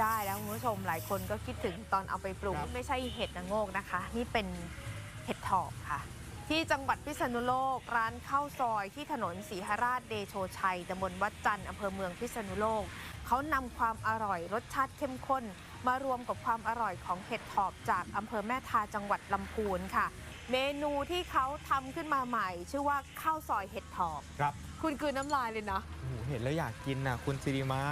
ได้แล้วคุณผู้ชมหลายคนก็คิดถึงตอนเอาไปปรุงครับ ไม่ใช่เห็ดนางโงกนะคะ นี่เป็นเห็ดถอบค่ะ ที่จังหวัดพิษณุโลกร้านข้าวซอยที่ถนนศรีหราชเดโชชัยตำบลวัดจันทร์อำเภอเมืองพิษณุโลก เขานำความอร่อยรสชาติเข้มข้น มารวมกับความอร่อยของเห็ดถอบจากอำเภอแม่ทาจังหวัดลำพูนค่ะ เมนูที่เขาทำขึ้นมาใหม่ ชื่อว่าข้าวซอยเห็ดถอบครับ คุณกลืนน้ำลายเลยนะ โอ้โหเห็นแล้วอยากกินนะคุณสิริมา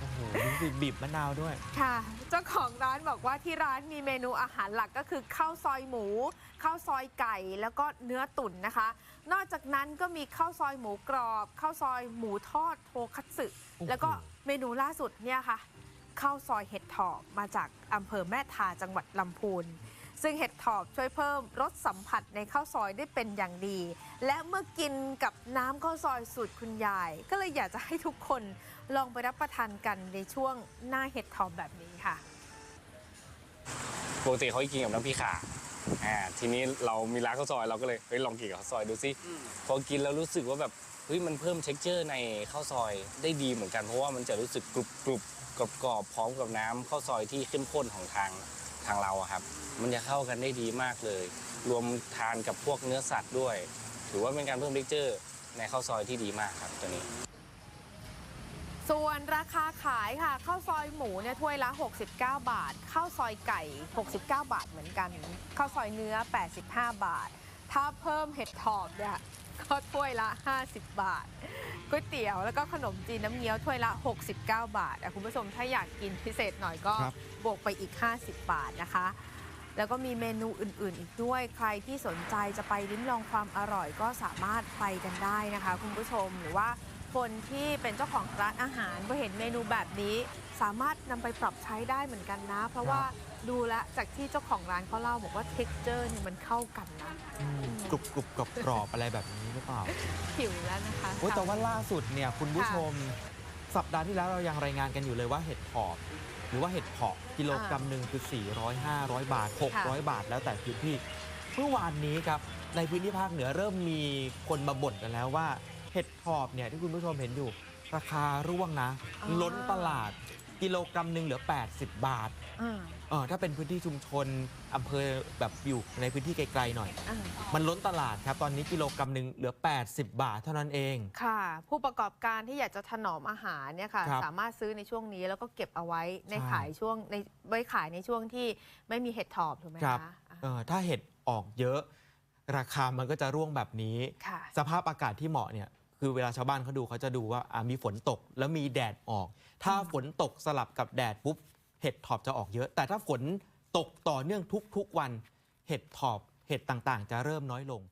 โอ้โหดูสิบีบมะนาวด้วย ค่ะ เจ้าของร้านบอกว่าที่ร้านมีเมนูอาหารหลักก็คือข้าวซอยหมูข้าวซอยไก่แล้วก็เนื้อตุ๋นนะคะ นอกจากนั้นก็มีข้าวซอยหมูกรอบข้าวซอยหมูทอดโทคัตสึโอ้โห แล้วก็เมนูล่าสุดเนี่ยค่ะข้าวซอยเห็ดถอบมาจากอำเภอแม่ทาจังหวัดลำพูน ซึ่งเห็ดถอบช่วยเพิ่มรสสัมผัสในข้าวซอยได้เป็นอย่างดี และเมื่อกินกับน้ำข้าวซอยสูตรคุณยาย ก็เลยอยากจะให้ทุกคนลองไปรับประทานกันในช่วงหน้าเห็ดถอบแบบนี้ค่ะปกติเขากินกับน้ำพริกข่าอ่าทีนี้เรามีร้านข้าวซอยเราก็เลยเฮ้ยลองกินกับข้าวซอยดูสิพอกินแล้วรู้สึกว่าแบบเฮ้ยมันเพิ่มเท็กเจอร์ในข้าวซอยได้ดีเหมือนกันเพราะว่ามันจะรู้สึกกรุบกรุบกรอบกรอบๆพร้อมกับน้ำข้าวซอยที่เข้มข้นของทาง ทางเราครับ มันจะเข้ากันได้ดีมากเลย รวมทานกับพวกเนื้อสัตว์ด้วย ถือว่าเป็นการเพิ่มเท็กเจอร์ในข้าวซอยที่ดีมากครับตัวนี้ ส่วนราคาขายค่ะข้าวซอยหมูเนี่ยถ้วยละ 69 บาทข้าวซอยไก่ 69 บาทเหมือนกันข้าวซอยเนื้อ 85 บาท ถ้าเพิ่มเห็ดถอบเนี่ยก็ถ้วยละ 50 บาทก๋วยเตี๋ยวแล้วก็ขนมจีนน้ำเงี้ยวถ้วยละ 69 บาทอะคุณผู้ชมถ้าอยากกินพิเศษหน่อยก็ครับบวกไปอีก 50 บาทนะคะ แล้วก็มีเมนูอื่น ๆ อีกด้วย ใครที่สนใจจะไปลิ้มลองความอร่อยก็สามารถไปกันได้นะคะ คุณผู้ชมหรือว่า คนที่เป็นเจ้าของร้านอาหารพอเห็นเมนูแบบนี้ สามารถนำไปปรับใช้ได้เหมือนกันนะ เพราะว่าดูแลวจากที่เจ้าของร้านเขาเล่าบอกว่าเท็กเจอร์เนี่ยมันเข้ากันนะอืมกรุบกรุบกรอบกรอบอะไรแบบนี้หรือเปล่าหิวแล้วนะคะโอ้ยแต่ว่าล่าสุดเนี่ยคุณผู้ชม สัปดาห์ที่แล้วเรายังรายงานกันอยู่เลยว่าเห็ดถอบ หรือว่าเห็ดเพาะกิโลกรัมหนึ่งคือ 400 500 บาท 600 บาทแล้วแต่พื้นที่เมื่อวานนี้ครับในพื้นที่ภาคเหนือเริ่มมีคนมาบ่นกันแล้วว่า เห็ดถอบเนี่ยที่คุณผู้ชมเห็นอยู่ ราคาร่วงนะ อ๋อ ล้นตลาด กิโลกรัมหนึ่งเหลือ 80 บาทอ่าเออถ้าเป็นพื้นที่ชุมชนอำเภอแบบอยู่ในพื้นที่ไกลๆหน่อย อ่ามันล้นตลาดครับ ตอนนี้กิโลกรัมหนึ่งเหลือ 80 บาทเท่านั้นเอง ค่ะ ผู้ประกอบการที่อยากจะถนอมอาหารเนี่ยค่ะ ครับสามารถซื้อในช่วงนี้แล้วก็เก็บเอาไว้ในใช่ ขายช่วงในไว้ขายในช่วงที่ไม่มีเห็ดถอบถูกไหมครับคะอ่าเออถ้าเห็ดออกเยอะ ราคามันก็จะร่วงแบบนี้ ค่ะ สภาพอากาศที่เหมาะเนี่ย คือเวลาชาวบ้านเขาดูเขาจะดูว่าอะมีฝนตกแล้วมีแดดออก ถ้าฝนตกสลับกับแดดปุ๊บเห็ดถอบจะออกเยอะ แต่ถ้าฝนตกต่อเนื่องทุกๆวัน เห็ดถอบเห็ดต่างๆ จะเริ่มน้อยลง